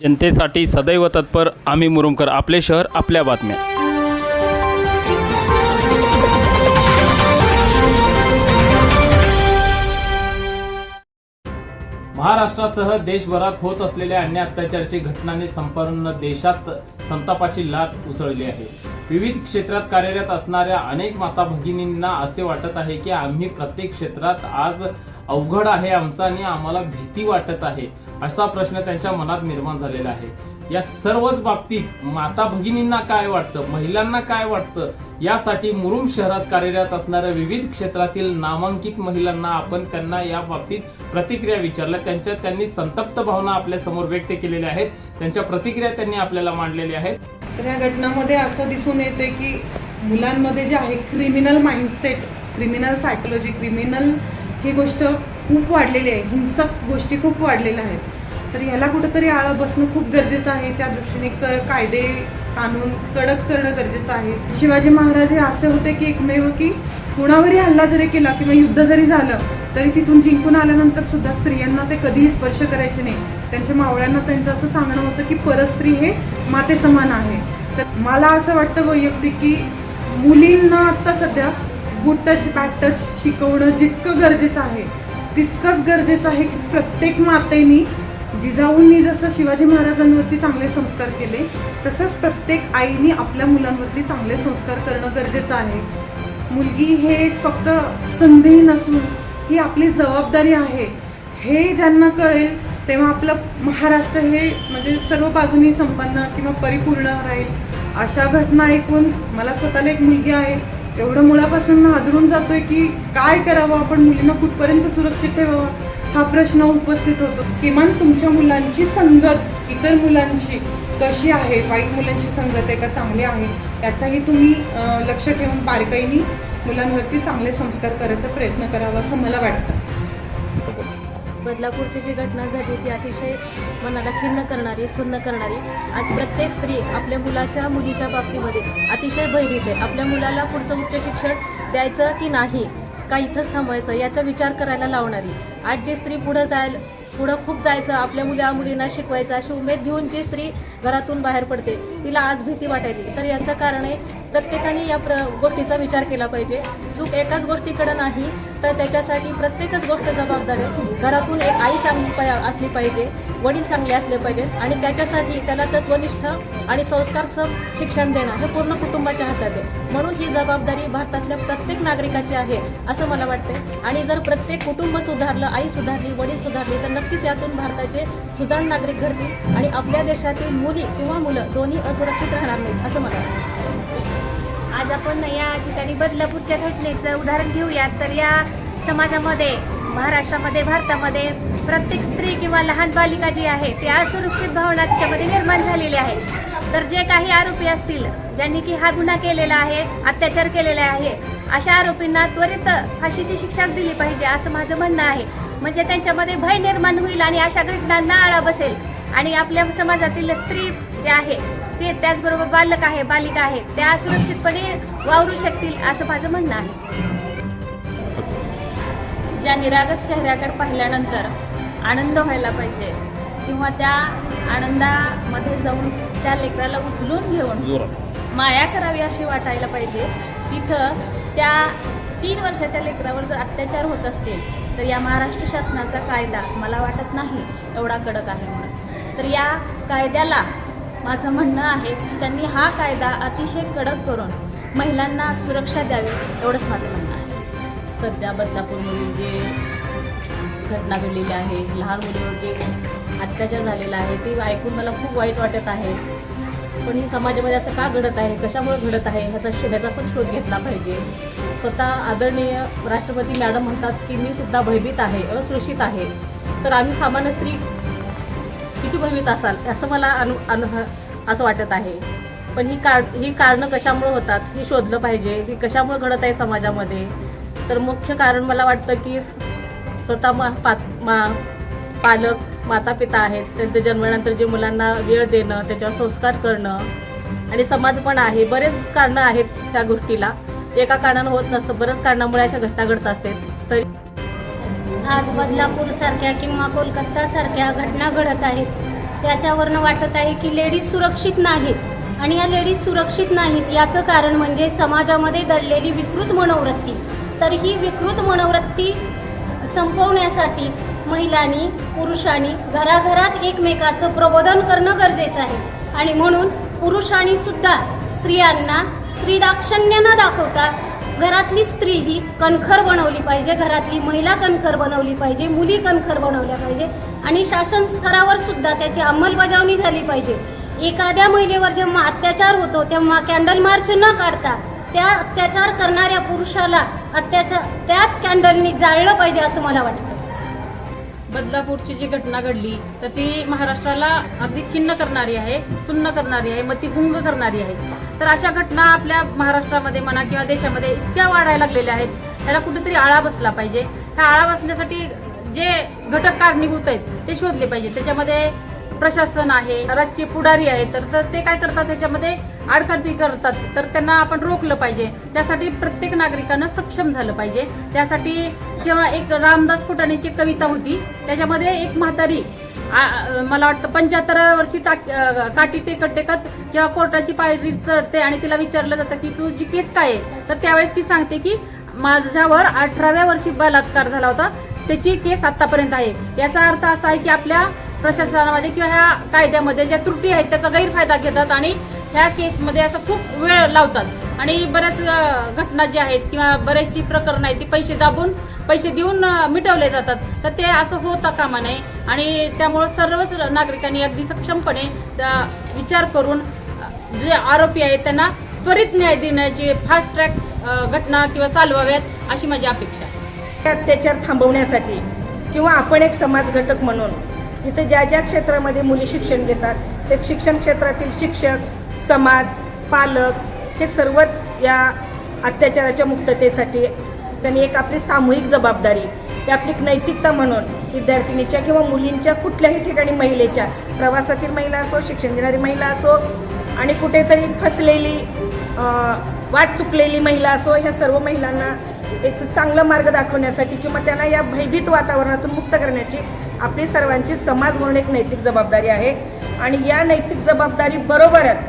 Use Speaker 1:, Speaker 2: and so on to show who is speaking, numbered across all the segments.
Speaker 1: जनतेसाठी सदैव तत्पर आम्ही मुरुमकर आपले शहर आपल्या बातम्या. महाराष्ट्रासह देशभरात होत असलेल्या अन्य अत्याचाराची घटनांनी संपूर्ण देशात संतापाची लाट उसळली आहे. विविध क्षेत्रात कार्यरत असणाऱ्या अनेक माता भगिनींना असे वाटत आहे की आम्ही प्रत्येक क्षेत्रात आज अवघड आहे आमचा आणि आम्हाला भीती वाटत आहे. असा प्रश्न त्यांच्या मनात निर्माण झालेला आहे. या सर्वच बाबतीत माता भगिनींना काय वाटतं महिलांना काय वाटतं यासाठी मुरुम शहरात कार्यरत असणाऱ्या विविध क्षेत्रातील नामांकित महिलांना आपण त्यांना या बाबतीत प्रतिक्रिया विचारल्या. त्यांच्या त्यांनी संतप्त भावना आपल्यासमोर व्यक्त केलेल्या आहेत. त्यांच्या प्रतिक्रिया त्यांनी आपल्याला मांडलेल्या आहेत.
Speaker 2: तर या घटनामध्ये असं दिसून येते की मुलांमध्ये जे आहे criminal mindset criminal psychology criminal ही गोष्ट खूप वाढलेली आहे. हिंसक गोष्टी खूप वाढलेल्या आहेत. तर ह्याला कुठंतरी आळा बसणं खूप गरजेचं आहे. त्या दृष्टीने क कायदे कानून कडक करणं गरजेचं आहे. शिवाजी महाराज हे असे होते की एकमेव की कुणावरही हल्ला जरी केला किंवा युद्ध जरी झालं तरी तिथून जिंकून आल्यानंतर सुद्धा स्त्रियांना ते कधीही स्पर्श करायचे नाही. त्यांच्या मावळ्यांना त्यांचं असं सांगणं होतं की परस्त्री हे माते समान आहे. तर मला असं वाटतं वैयक्तिक की मुलींना आत्ता सध्या गुड टच बॅड टच शिकवणं जितकं गरजेचं आहे तितकंच गरजेचं आहे की प्रत्येक मातेनी जिजाऊंनी जसं शिवाजी महाराजांवरती चांगले संस्कार केले तसंच प्रत्येक आईनी आपल्या मुलांवरती चांगले संस्कार करणं गरजेचं आहे. मुलगी हे फक्त संधी नसून ही आपली जबाबदारी आहे. हे ज्यांना कळेल तेव्हा आपलं महाराष्ट्र हे म्हणजे सर्व बाजूनी संपन्न किंवा परिपूर्ण राहील. अशा घटना ऐकून मला स्वतःला एक मुलगी आहे. एवढं मुळापासून हादरून जातोय की काय करावं आपण मुलींना कुठपर्यंत सुरक्षित ठेवावं? हा प्रश्न उपस्थित होतो. किमान तुमच्या मुलांची संगत इतर मुलांची कशी आहे? वाईट मुलांची संगत आहे का? चांगली आहे? याचाही तुम्ही लक्ष ठेवून बारकाईनी मुलांवरती चांगले संस्कार करायचा प्रयत्न करावा असं मला वाटतं.
Speaker 3: बदलापूरची जी घटना झाली ती अतिशय मनाला खिन्न करणारी सुन्न करणारी. आज प्रत्येक स्त्री आपल्या मुलाच्या मुलीच्या बाबतीमध्ये अतिशय भयभीत आहे. आपल्या मुलाला पुढचं उच्च शिक्षण द्यायचं की नाही का इथंच थांबवायचं याचा विचार करायला लावणारी. आज जी स्त्री पुढं जायला पुढं खूप जायचं आपल्या मुला मुलींना शिकवायचं अशी उमेद घेऊन जी स्त्री घरातून बाहेर पडते. तिला आज भीती वाटायली. तर याचं कारण आहे प्रत्येकाने या प्र गोष्टीचा विचार केला पाहिजे. चूक एकाच गोष्टीकडे नाही तर त्याच्यासाठी प्रत्येकच गोष्ट जबाबदार आहे. घरातून एक आई चांगली पाय असली पाहिजे वडील चांगले असले पाहिजेत आणि त्याच्यासाठी त्याला तत्वनिष्ठ आणि संस्कारसम शिक्षण देणं हे पूर्ण कुटुंबाच्या हातात आहे. म्हणून ही जबाबदारी भारतातल्या प्रत्येक नागरिकाची आहे असं मला वाटते आणि जर प्रत्येक कुटुंब सुधारलं आई सुधारली वडील सुधारली तर नक्कीच यातून भारताचे सुधारण नागरिक घडतील आणि आपल्या देशातील मुली किंवा मुलं दोन्ही असुरक्षित राहणार नाहीत असं मला वाटतं.
Speaker 4: आज आपण या ठिकाणी बदलापूरच्या घटनेचं उदाहरण घेऊयात. तर या समाजामध्ये महाराष्ट्रामध्ये भारतामध्ये प्रत्येक स्त्री किंवा लहान बालिका जी आहे ती असुरक्षित भावना तिच्यामध्ये निर्माण झालेली आहे. तर जे काही आरोपी असतील ज्यांनी की हा गुन्हा केलेला आहे अत्याचार केलेला आहे अशा आरोपींना त्वरित फाशीची शिक्षा दिली पाहिजे असं माझं म्हणणं आहे. म्हणजे त्यांच्यामध्ये भय निर्माण होईल आणि अशा घटनांना आळा बसेल. आणि आपल्या समाजातील स्त्री जे आहे ते त्याचबरोबर बालक आहे बालिका आहे त्या सुरक्षितपणे वावरू शकतील असं माझं म्हणणं आहे.
Speaker 3: ज्या निरागस चेहऱ्याकडे पाहिल्यानंतर आनंद व्हायला पाहिजे किंवा त्या आनंदामध्ये जाऊन त्या लेकराला उचलून घेऊन माया करावी अशी वाटायला पाहिजे. तिथं त्या तीन वर्षाच्या लेकरावर जर अत्याचार होत असतील तर या महाराष्ट्र शासनाचा कायदा मला वाटत नाही एवढा कडक आहे म्हणून. तर या कायद्याला माझं म्हणणं आहे की त्यांनी हा कायदा अतिशय कडक करून महिलांना सुरक्षा द्यावी एवढंच माझं म्हणणं आहे. सध्या बदलापूरमधील जे घटना घडलेली आहे लहान मुलीवर जे अत्याचार झालेला आहे ते ऐकून मला खूप वाईट वाटत आहे. पण ही समाजामध्ये असं का घडत आहे कशामुळे घडत आहे ह्याचा शो ह्याचा पण शोध घेतला पाहिजे. स्वतः आदरणीय राष्ट्रपती मॅडम म्हणतात की मी सुद्धा भयभीत आहे असुरक्षित आहे. तर आम्ही सामान्य स्त्री किती असाल असं मला अनु अनु असं वाटत आहे. पण ही कार ही कारणं कशामुळे होतात हे शोधलं पाहिजे ही कशामुळे घडत आहे समाजामध्ये? तर मुख्य कारण मला वाटतं की स्वतः मा पा मा पालक माता पिता आहेत. त्यांच्या जन्मानंतर जे मुलांना वेळ देणं त्याच्यावर संस्कार करणं आणि समाज पण आहे. बरेच कारणं आहेत त्या गोष्टीला. एका कारणानं होत नसतं. बऱ्याच कारणामुळे अशा घटना घडत असते तरी
Speaker 4: आज बदलापूर सारख्या किंवा कोलकाता सारख्या घटना घडत आहेत.
Speaker 5: त्याच्यावरनं वाटत आहे की लेडीज सुरक्षित नाहीत. आणि या लेडीज सुरक्षित नाहीत याचं कारण म्हणजे समाजामध्ये दडलेली विकृत मनोवृत्ती. तर ही विकृत मनोवृत्ती संपवण्यासाठी महिलांनी पुरुषांनी घराघरात एकमेकाचं प्रबोधन करणं गरजेचं आहे. आणि म्हणून पुरुषांनी सुद्धा स्त्रियांना स्त्री दाक्षण्य न दाखवता घरातली स्त्री ही कणखर बनवली पाहिजे घरातली महिला कणखर बनवली पाहिजे मुली कणखर बनवल्या पाहिजे आणि शासन स्तरावर सुद्धा त्याची अंमलबजावणी झाली पाहिजे. एखाद्या महिलेवर जेव्हा अत्याचार होतो तेव्हा कॅन्डल मार्च न काढता त्या अत्याचार करणाऱ्या पुरुषाला अत्याचार त्याच कॅन्डलनी जाळलं पाहिजे असं मला वाटतं.
Speaker 6: बदलापूरची जी घटना घडली तर ती महाराष्ट्राला अगदी खिन्न करणारी आहे सुन्न करणारी आहे मती गुंग करणारी आहे. तर अशा घटना आपल्या महाराष्ट्रामध्ये म्हणा किंवा देशामध्ये इतक्या वाढायला लागलेल्या आहेत त्याला कुठेतरी आळा बसला पाहिजे. ह्या आळा बसण्यासाठी जे घटक कारणीभूत आहेत ते शोधले पाहिजे. त्याच्यामध्ये प्रशासन आहे राजकीय पुढारी आहे तर ते काय करतात त्याच्यामध्ये आडकाठी करतात तर त्यांना आपण रोखलं पाहिजे. त्यासाठी प्रत्येक नागरिकानं सक्षम झालं पाहिजे. त्यासाठी जेव्हा एक रामदास फुटाणेची कविता होती त्याच्यामध्ये एक म्हातारी आ- मला वाटतं पंच्याहत्तर वर्षी टाक काठी टेकत टेकत जेव्हा कोर्टाची पायरी चढते आणि तिला विचारलं जातं की तुझी केस काय आहे? तर त्यावेळेस ती सांगते की माझ्यावर अठराव्या वर्षी बलात्कार झाला होता. त्याची केस आतापर्यंत आहे. याचा अर्थ असा आहे की आपल्या प्रशासनामध्ये किंवा ह्या कायद्यामध्ये ज्या त्रुटी आहेत त्याचा गैरफायदा घेतात आणि ह्या केसमध्ये असं खूप वेळ लावतात. आणि बऱ्याच घटना ज्या आहेत किंवा बरेचशी प्रकरणं आहेत ती पैसे दाबून पैसे देऊन मिटवले जातात. तर ते असं होता कामा नये. आणि त्यामुळं सर्वच नागरिकांनी अगदी सक्षमपणे विचार करून जे आरोपी आहेत त्यांना त्वरित न्याय देण्याची फास्ट ट्रॅक घटना किंवा चालवाव्यात अशी माझी अपेक्षा आहे.
Speaker 7: अत्याचार थांबवण्यासाठी किंवा आपण एक समाज घटक म्हणून इथे ज्या ज्या क्षेत्रामध्ये मुली शिक्षण घेतात ते शिक्षण क्षेत्रातील शिक्षक समाज पालक हे सर्वच या अत्याचाराच्या मुक्ततेसाठी त्यांनी एक आपली सामूहिक जबाबदारी ही आपली एक नैतिकता म्हणून विद्यार्थिनीच्या किंवा मुलींच्या कुठल्याही ठिकाणी महिलेच्या प्रवासातील महिला असो शिक्षण घेणारी महिला असो आणि कुठेतरी फसलेली वाट चुकलेली महिला असो ह्या सर्व महिलांना एक चांगला मार्ग दाखवण्यासाठी किंवा त्यांना या भयभीत वातावरणातून मुक्त करण्याची आपली सर्वांची समाज म्हणून एक नैतिक जबाबदारी आहे. आणि या नैतिक जबाबदारी बरोबरच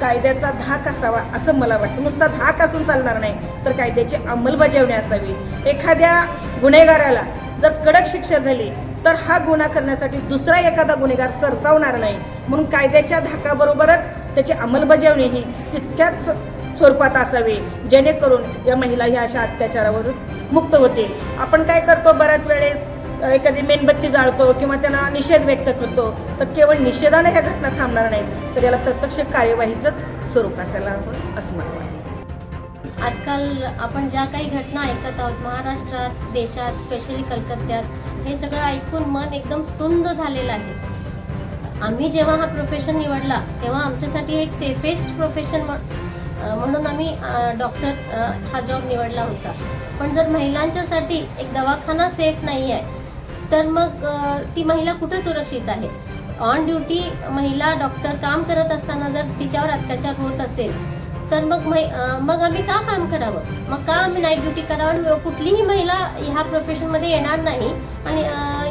Speaker 7: कायद्याचा धाक असावा असं मला वाटतं. नुसता धाक असून चालणार नाही तर कायद्याची अंमलबजावणी असावी. एखाद्या गुन्हेगाराला जर कडक शिक्षा झाली तर हा गुन्हा करण्यासाठी दुसरा एखादा गुन्हेगार सरसावणार नाही. म्हणून कायद्याच्या धाकाबरोबरच त्याची अंमलबजावणी ही तितक्याच स्वरूपात असावी जेणेकरून या महिला ह्या अशा अत्याचारावरून मुक्त होतील. आपण काय करतो बऱ्याच वेळेस? एखादी मेणबत्ती जाळतो किंवा त्यांना निषेध व्यक्त करतो तर केवळ निषेधाने ह्या घटना थांबणार नाहीत. तर याला प्रत्यक्ष कार्यवाहीचंच स्वरूप असायला हवं असं मला वाटतं.
Speaker 8: आजकाल आपण ज्या काही घटना ऐकत आहोत महाराष्ट्रात देशात स्पेशली कलकत्त्यात हे सगळं ऐकून मन एकदम सुंद झालेलं आहे. आम्ही जेव्हा हा प्रोफेशन निवडला तेव्हा आमच्यासाठी एक सेफेस्ट प्रोफेशन म्हणून आम्ही डॉक्टर हा जॉब निवडला होता. पण जर महिलांच्यासाठी एक दवाखाना सेफ नाही आहे तर मग ती महिला कुठं सुरक्षित आहे? ऑन ड्युटी महिला डॉक्टर काम करत असताना जर तिच्यावर अत्याचार होत असेल तर मग मै- मग आम्ही का काम करावं? मग का आम्ही नाईट ड्युटी करावं? कुठलीही महिला ह्या प्रोफेशनमध्ये येणार नाही आणि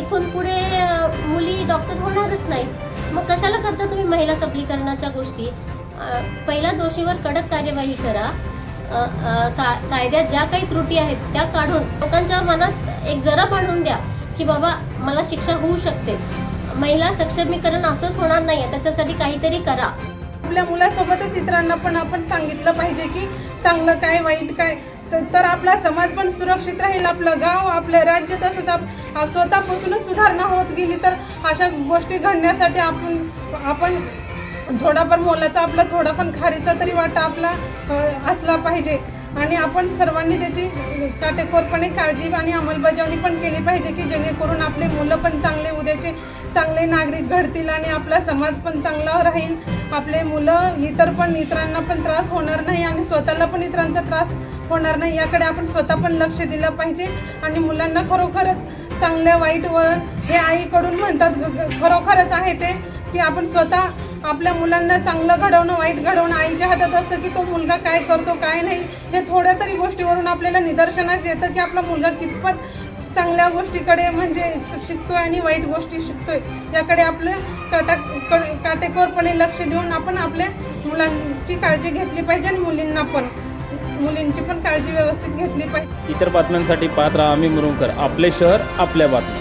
Speaker 8: इथून पुढे मुली डॉक्टर होणारच नाही. मग कशाला करता तुम्ही महिला सबलीकरणाच्या गोष्टी? पहिला पहिल्या दोषीवर कडक कार्यवाही करा. का- कायद्यात ज्या काही त्रुटी आहेत त्या काढून लोकांच्या मनात एक जरा पाडून द्या. की बाबा मला शिक्षा होऊ शकते. महिला सक्षमीकरण असंच होणार नाही त्याच्यासाठी काहीतरी करा.
Speaker 9: आपल्या मुलासोबतच इतरांना पण आपण सांगितलं पाहिजे की चांगलं काय वाईट काय. तर- आपला समाज पण सुरक्षित राहील आपलं गाव आपलं राज्य तसंच आप- स्वतःपासूनच सुधारणा होत गेली तर अशा गोष्टी घडण्यासाठी आपण आपण थोडाफार मोलाचा आपला थोडा पण खारीचा तरी वाटा आपला असला पाहिजे. आणि आपण सर्वांनी त्याची काटेकोरपणे काळजी आणि अंमलबजावणी पण केली पाहिजे की जेणेकरून आपले मुलं पण चांगले उद्याचे चांगले नागरिक घडतील आणि आपला समाज पण चांगला राहील. आपले मुलं इतर पण इतरांना पण त्रास होणार नाही आणि स्वतःला पण इतरांचा त्रास होणार नाही. याकडे आपण स्वतः पण लक्ष दिलं पाहिजे आणि मुलांना खरोखरच चांगल्या वाईट वळण हे आईकडून म्हणतात. खरोखरच आहे ते की आपण स्वतः आपल्या मुलांना चांगलं घडवणं वाईट घडवणं आईच्या हातात असतं की तो मुलगा काय करतो काय नाही हे थोड्या तरी गोष्टीवरून आपल्याला निदर्शनास येतं की आपला मुलगा कितपत चांगल्या गोष्टीकडे म्हणजे शिकतोय आणि वाईट गोष्टी शिकतोय. याकडे आपलं काटा क- काटेकोरपणे लक्ष देऊन आपण आपल्या मुलांची काळजी घेतली पाहिजे आणि मुलींना पण. मुलींची पण काळजी व्यवस्थित घेतली पाहिजे.
Speaker 1: इतर बातम्यांसाठी पाहत राहा आम्ही मुरुंकर आपले शहर आपल्या बातम्या.